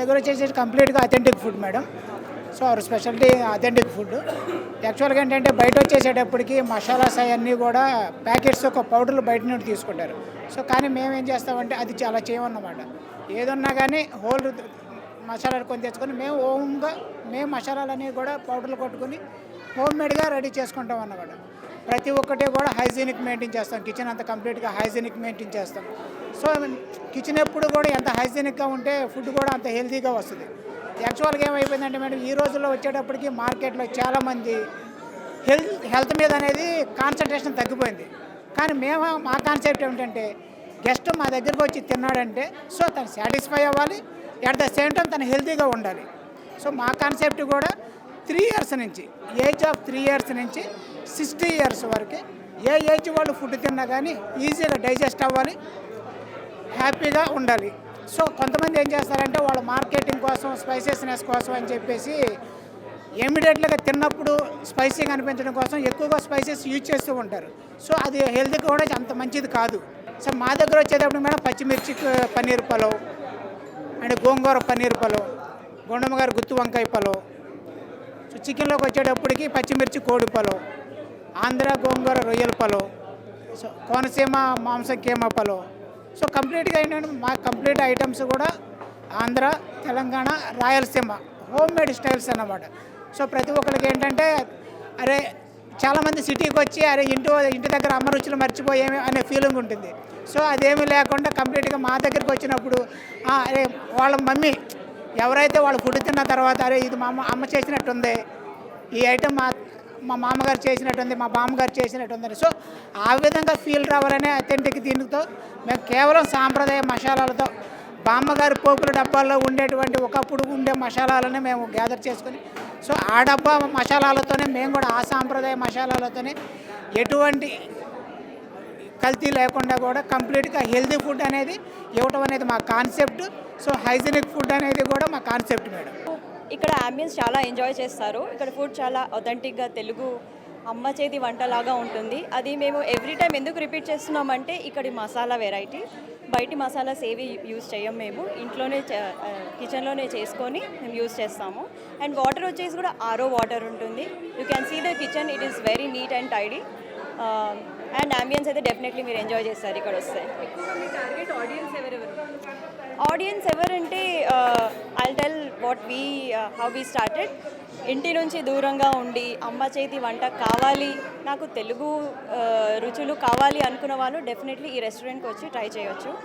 దగ్గర వచ్చేసి కంప్లీట్గా authentic food madam so our speciality authentic food యాక్చువల్గా ఏంటంటే బయట వచ్చేసేటప్పటికి మసాలాస్ అవన్నీ కూడా ప్యాకెట్స్ ఒక పౌడర్లు బయట నుండి తీసుకుంటారు. సో కానీ మేము ఏం చేస్తామంటే అది చాలా చేయమన్నమాట. ఏదన్నా కానీ హోల్ మసాలాలు కొని తెచ్చుకొని మేము హోమ్గా మేము మసాలాలు అనేవి కూడా పౌడర్లు కొట్టుకొని హోమ్ మేడ్గా రెడీ చేసుకుంటాం అన్నమాట ప్రతి ఒక్కటి కూడా హైజీనిక్ మెయింటైన్ చేస్తాం. కిచెన్ అంతా కంప్లీట్గా హైజీనిక్ మెయింటైన్ చేస్తాం. సో కిచెన్ ఎప్పుడు కూడా ఎంత హైజీనిక్గా ఉంటే ఫుడ్ కూడా అంత హెల్తీగా వస్తుంది. యాక్చువల్గా ఏమైపోయిందంటే మేడం ఈ రోజుల్లో వచ్చేటప్పటికి మార్కెట్లో చాలామంది హెల్త్ హెల్త్ మీద అనేది కాన్సన్ట్రేషన్ తగ్గిపోయింది. కానీ మేము మా కాన్సెప్ట్ ఏమిటంటే గెస్ట్ మా దగ్గరకు వచ్చి తిన్నాడంటే సో తను సాటిస్ఫై అవ్వాలి. అట్ ద సేమ్ టైం తను హెల్తీగా ఉండాలి. సో మా కాన్సెప్ట్ కూడా త్రీ ఇయర్స్ నుంచి ఏజ్ ఆఫ్ త్రీ ఇయర్స్ నుంచి సిక్స్టీ ఇయర్స్ వరకు ఏ ఏజ్ వాళ్ళు ఫుడ్ తిన్నా కానీ ఈజీగా డైజెస్ట్ అవ్వాలి హ్యాపీగా ఉండాలి. సో కొంతమంది ఏం చేస్తారంటే వాళ్ళు మార్కెటింగ్ కోసం స్పైసెస్నెస్ కోసం అని చెప్పేసి ఇమీడియట్గా తిన్నప్పుడు స్పైసీగా అనిపించడం కోసం ఎక్కువగా స్పైసెస్ యూజ్ చేస్తూ ఉంటారు. సో అది హెల్త్కి కూడా అంత మంచిది కాదు. సో మా దగ్గర వచ్చేటప్పుడు మేడం పచ్చిమిర్చి పన్నీర్ పలావ్ అండ్ గోంగూర పన్నీర్ పలావ్ గుండమ్మ గారి గుత్తి వంకాయ పలావ్. సో చికెన్లోకి వచ్చేటప్పటికి పచ్చిమిర్చి కోడి పలావ్. ఆంధ్ర గోంగూర రొయ్యల పలావ్ సో కోనసీమ మాంసం కేమ పలావ్ సో కంప్లీట్గా ఏంటంటే మా కంప్లీట్ ఐటమ్స్ కూడా Andhra Telangana Rayalaseema home made styles అన్నమాట. సో ప్రతి ఒక్కరికి ఏంటంటే అరే చాలామంది సిటీకి వచ్చి అరే ఇంటి ఇంటి దగ్గర అమ్మ రుచులు మర్చిపోయేమి అనే ఫీలింగ్ ఉంటుంది. సో అదేమీ లేకుండా కంప్లీట్గా మా దగ్గరికి వచ్చినప్పుడు అరే వాళ్ళ మమ్మీ ఎవరైతే వాళ్ళు ఫుడ్ తిన్న తర్వాత అరే ఇది మా అమ్మ అమ్మ చేసినట్టుంది ఈ ఐటమ్ మా మా మామగారు చేసినట్టుంది మా బామ్మగారు చేసినట్టుంది సో ఆ విధంగా ఫీల్ రావాలనే అథెంటిక్ దీనితో మేము కేవలం సాంప్రదాయ మసాలాలతో బామ్మగారి పోపుల డబ్బాల్లో ఉండేటువంటి ఒకప్పుడు ఉండే మసాలాలని మేము గ్యాదర్ చేసుకొని సో ఆ డబ్బా మసాలాలతోనే మేము కూడా ఆ సాంప్రదాయ మసాలాలతోనే ఎటువంటి కల్తీ లేకుండా కూడా కంప్లీట్గా హెల్తీ ఫుడ్ అనేది ఇవ్వటం అనేది మా కాన్సెప్ట్. సో హైజీనిక్ ఫుడ్ అనేది కూడా మా కాన్సెప్ట్ మేడం. ఇక్కడ అంబియన్స్ చాలా ఎంజాయ్ చేస్తారు. ఇక్కడ ఫుడ్ చాలా అథెంటిక్గా తెలుగు అమ్మ చేతి వంటలాగా ఉంటుంది. అది మేము ఎవ్రీ టైం ఎందుకు రిపీట్ చేస్తున్నామంటే ఇక్కడి మసాలా వెరైటీ బయటి మసాలాస్ ఏవి యూజ్ చేయం మేము. ఇంట్లోనే కిచెన్లోనే చేసుకొని మేము యూజ్ చేస్తాము. అండ్ వాటర్ వచ్చేసి కూడా ఆరో వాటర్ ఉంటుంది. You can see the kitchen it is very neat and tidy and ambience అయితే డెఫినెట్లీ మీరు ఎంజాయ్ చేస్తారు. ఇక్కడ వస్తే ఆడియన్స్ ఎవరంటే I tell what we how we started ఇంటి నుంచి దూరంగా ఉండి అమ్మ చేతి వంట కావాలి నాకు తెలుగు uh, రుచులు కావాలి అనుకున్న వాళ్ళు డెఫినెట్లీ ఈ రెస్టారెంట్కి వచ్చి ట్రై చేయొచ్చు.